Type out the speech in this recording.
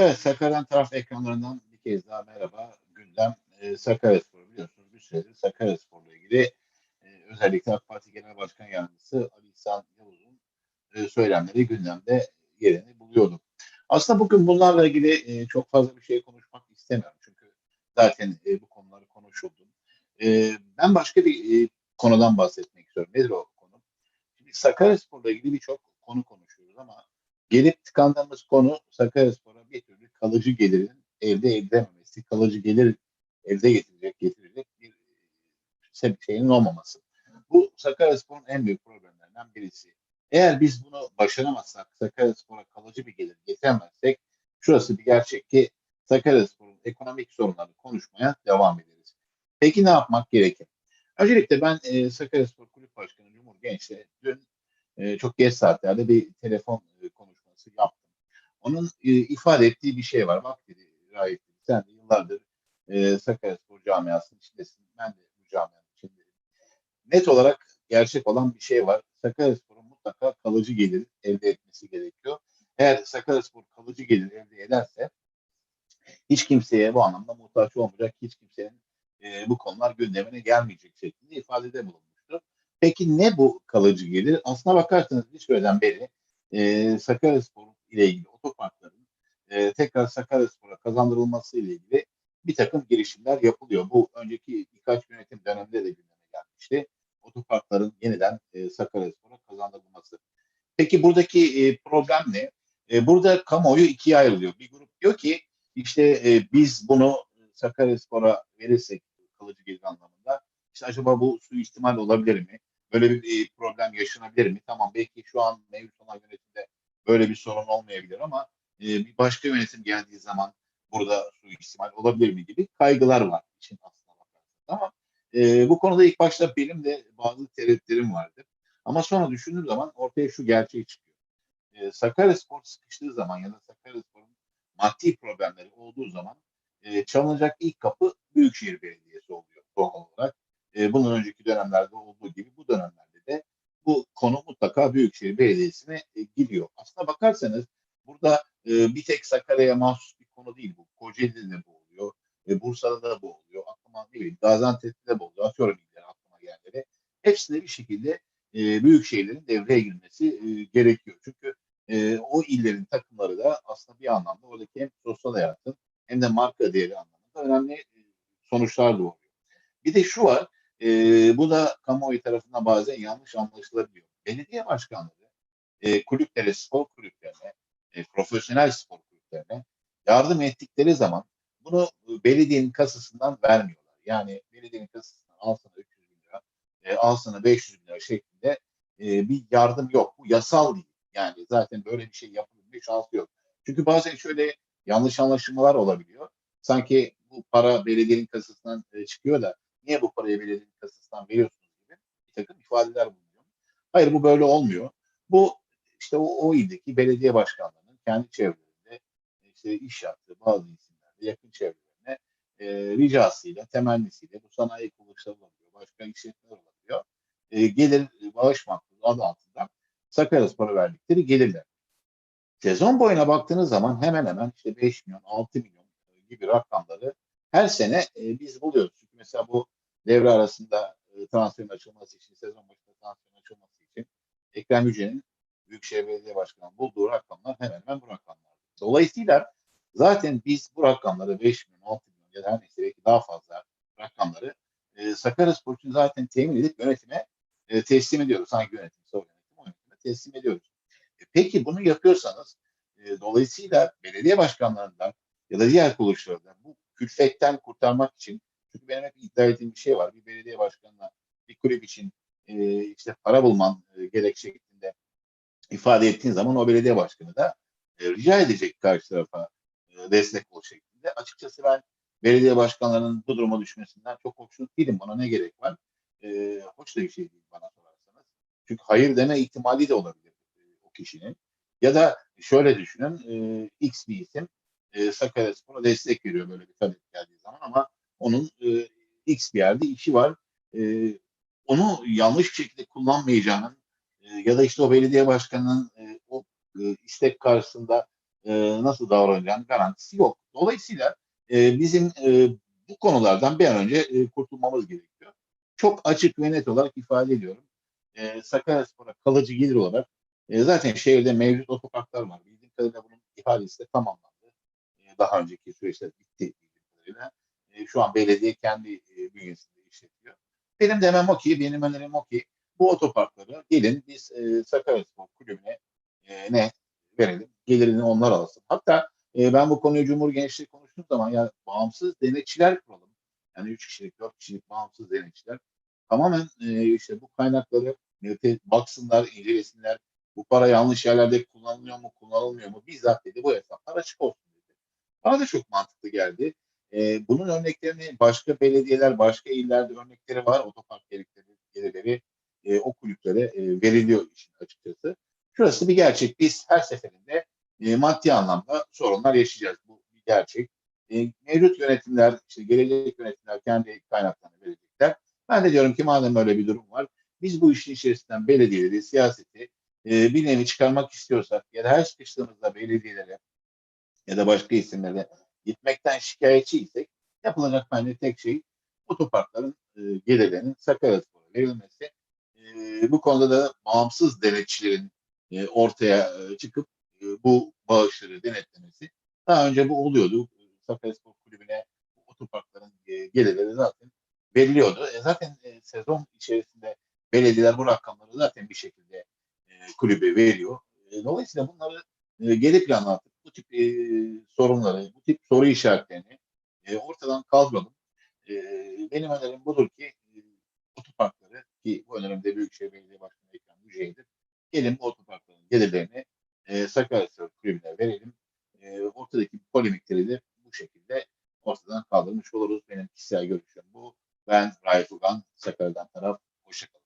Evet, Sakarya'nın taraf ekranlarından bir kez daha merhaba. Gündem e, Sakaryaspor biliyorsunuz bir süredir Sakaryaspor'la ilgili e, özellikle AK Parti Genel Başkan Yardımcısı Ali İhsan Yavuz'un e, söylemleri gündemde yerini buluyordu. Aslında bugün bunlarla ilgili e, çok fazla bir şey konuşmak istemiyorum. Çünkü zaten e, bu konuları konuşuldu. E, ben başka bir e, konudan bahsetmek istiyorum. Nedir o konu? Şimdi Sakaryaspor'la ilgili birçok konu konuşuyoruz ama gelip tıkandığımız konu Sakaryaspor'a kalıcı gelirin elde edilememesi, kalıcı gelir elde getirecek, getirecek bir e, şeyin olmaması. Bu Sakaryaspor'un en büyük problemlerinden birisi. Eğer biz bunu başaramazsak, Sakaryaspor'a kalıcı bir gelir getiremezsek, şurası bir gerçek ki Sakaryaspor'un ekonomik sorunlarını konuşmaya devam ederiz. Peki ne yapmak gerekir? Öncelikle ben e, Sakaryaspor Kulüp Başkanı Cumhur Genç'le dün e, çok geç saatlerde bir telefon e, konuşması yaptım. Onun e, ifade ettiği bir şey var. Bak dedi dedi, sen de yıllardır e, Sakaryaspor camiasının içindesin. Ben de bu camianın içindeyim. Net olarak gerçek olan bir şey var. Sakaryaspor'un mutlaka kalıcı gelir elde etmesi gerekiyor. Eğer Sakaryaspor kalıcı gelir elde ederse hiç kimseye bu anlamda muhtaç olmayacak, hiç kimsenin e, bu konular gündemine gelmeyecek şeklinde ifadede bulunmuştu. Peki ne bu kalıcı gelir? Aslına bakarsanız bir süreden beri e, Sakaryaspor ile ilgili otoparkların e, tekrar Sakaryaspor'a kazandırılması ile ilgili bir takım girişimler yapılıyor. Bu önceki birkaç yönetim döneminde de gündeme gelmişti. Otoparkların yeniden e, Sakaryaspor'a kazandırılması. Peki buradaki e, problem ne? E, burada kamuoyu ikiye ayrılıyor. Bir grup diyor ki işte e, biz bunu Sakaryaspor'a verirsek kalıcı gelir anlamında işte acaba bu suistimal olabilir mi? Böyle bir e, problem yaşanabilir mi? Tamam belki şu an mevcut olan yönetimde böyle bir sorun olmayabilir ama e, bir başka yönetim geldiği zaman burada suistimal olabilir mi gibi kaygılar var için aslında. Ama e, bu konuda ilk başta benim de bazı tereddütlerim vardı. Ama sonra düşündüğüm zaman ortaya şu gerçeği çıkıyor. E, Sakaryaspor sıkıştığı zaman ya da Sakaryaspor'un maddi problemleri olduğu zaman e, çalınacak ilk kapı Büyükşehir Belediyesi oluyor doğal olarak. E, bunun önceki dönemlerde olduğu gibi bu dönemlerde de bu konu mutlaka Büyükşehir Belediyesi'ne e, gidiyor. Aslına bakarsanız burada e, bir tek Sakarya'ya mahsus bir konu değil bu. Kocaeli'de de bu oluyor. E, Bursa'da da bu oluyor. Aklıma ne bileyim Gaziantep'te de bu oluyor. Atıyorum ilgiler aklıma geldi. Hepsinde bir şekilde e, büyük şehirlerin devreye girmesi e, gerekiyor. Çünkü e, o illerin takımları da aslında bir anlamda oradaki hem sosyal hayatın hem de marka değeri anlamında önemli e, sonuçlar doğuruyor. Bir de şu var, e, bu da kamuoyu tarafından bazen yanlış anlaşılabiliyor. Belediye başkanları e, kulüplere, spor kulüplerine, e, profesyonel spor kulüplerine yardım ettikleri zaman bunu belediyenin kasasından vermiyorlar. Yani belediyenin kasasından al sana 300 bin lira, e, al sana 500 bin lira şeklinde e, bir yardım yok. Bu yasal değil. Yani zaten böyle bir şey yapılmış şansı yok. Çünkü bazen şöyle yanlış anlaşılmalar olabiliyor. Sanki bu para belediyenin kasasından e, çıkıyor da niye bu parayı belediyenin kasasından veriyorsunuz gibi bir takım ifadeler bulunuyor. Hayır bu böyle olmuyor. Bu işte o, o ildeki belediye başkanlarının kendi çevrelerinde işte iş yaptığı bazı isimlerde yakın çevrelerine e, ricasıyla, temennisiyle bu sanayi kuruluşları olabiliyor, başka işletmeler olabiliyor. E, gelir bağış makbulu adı altında Sakaryaspor'a verdikleri gelirler. Sezon boyuna baktığınız zaman hemen hemen işte 5 milyon, 6 milyon gibi rakamları her sene e, biz buluyoruz. Mesela bu devre arasında e, transferin açılması için, sezon başında transferin açılması için Ekrem Yüce'nin Büyükşehir Belediye Başkanı bulduğu rakamlar hemen hemen bu rakamlar. Dolayısıyla zaten biz bu rakamları 5 milyon, 6 milyon ya da neyse belki daha fazla rakamları e, Sakaryaspor için zaten temin edip yönetime e, teslim ediyoruz. Hangi yönetim? Sonra yönetim, o yönetime teslim ediyoruz. E, peki bunu yapıyorsanız e, dolayısıyla belediye başkanlarından ya da diğer kuruluşlardan bu külfetten kurtarmak için çünkü benim hep iddia ettiğim bir şey var. Bir belediye başkanına bir kulüp için e, işte para bulman e, gerek şeklinde ifade ettiğin zaman o belediye başkanı da e, rica edecek karşı tarafa e, destek ol şeklinde. Açıkçası ben belediye başkanlarının bu duruma düşmesinden çok hoşnut değilim. Buna ne gerek var? E, hoş da bir şey değil bana sorarsanız. Çünkü hayır deme ihtimali de olabilir e, o kişinin. Ya da şöyle düşünün, e, X bir isim e, Sakaryaspor'a destek veriyor böyle bir talep geldiği zaman ama onun e, X bir yerde işi var. E, onu yanlış şekilde kullanmayacağının e, ya da işte o belediye başkanının e, o e, istek karşısında e, nasıl davranacağının garantisi yok. Dolayısıyla e, bizim e, bu konulardan bir an önce e, kurtulmamız gerekiyor. Çok açık ve net olarak ifade ediyorum. E, Sakaryaspor'a kalıcı gelir olarak e, zaten şehirde mevcut otoparklar var. Bildiğim kadarıyla bunun ihalesi de tamamlandı. E, daha önceki süreçte bitti bildiğim kadarıyla. E, şu an belediye kendi e, bünyesinde işletiyor. Benim demem o ki, benim önerim o ki bu otoparkları gelin biz e, Sakaryaspor Kulübü'ne e, ne verelim. Gelirini onlar alsın. Hatta e, ben bu konuyu Cumhur Gençliği konuştuğum zaman ya bağımsız denetçiler kuralım. Yani 3 kişilik, 4 kişilik bağımsız denetçiler tamamen e, işte bu kaynakları e, baksınlar, incelesinler. Bu para yanlış yerlerde kullanılıyor mu, kullanılmıyor mu? Bizzat dedi bu hesaplar açık olsun dedi. Bana da çok mantıklı geldi. E, bunun örneklerini başka belediyeler, başka illerde örnekleri var. Otopark gelirleri, gelirleri e, o kulüplere e, veriliyor işin açıkçası. Şurası bir gerçek. Biz her seferinde e, maddi anlamda sorunlar yaşayacağız. Bu bir gerçek. E, mevcut yönetimler, işte gelecek yönetimler kendi kaynaklarını verecekler. Ben de diyorum ki madem böyle bir durum var, biz bu işin içerisinden belediyeleri, siyaseti e, bir nevi çıkarmak istiyorsak ya da her sıkıştığımızda belediyelere ya da başka isimlere gitmekten şikayetçiysek yapılacak bence tek şey otoparkların e, gelirlerinin Sakaryaspor'a verilmesi. E, bu konuda da bağımsız denetçilerin e, ortaya e, çıkıp e, bu bağışları denetlemesi. Daha önce bu oluyordu. Sakaryaspor Kulübü'ne otoparkların e, gelirleri zaten veriliyordu. E, zaten e, sezon içerisinde belediyeler bu rakamları zaten bir şekilde e, kulübe veriyor. E, dolayısıyla bunları e, geri plana atıp bu tip e, sorunları, soru işaretlerini e, ortadan kaldıralım. E, benim önerim budur ki e, otoparkları ki bu önerimde Büyükşehir Belediye Başkanı Ekrem Yüce'ydir. Gelin bu otoparkların gelirlerini e, Sakaryaspor Kulübü'ne verelim. E, ortadaki polemikleri de bu şekilde ortadan kaldırmış oluruz. Benim kişisel görüşüm bu. Ben Raif Ugan, Sakarya'dan taraf. Hoşçakalın.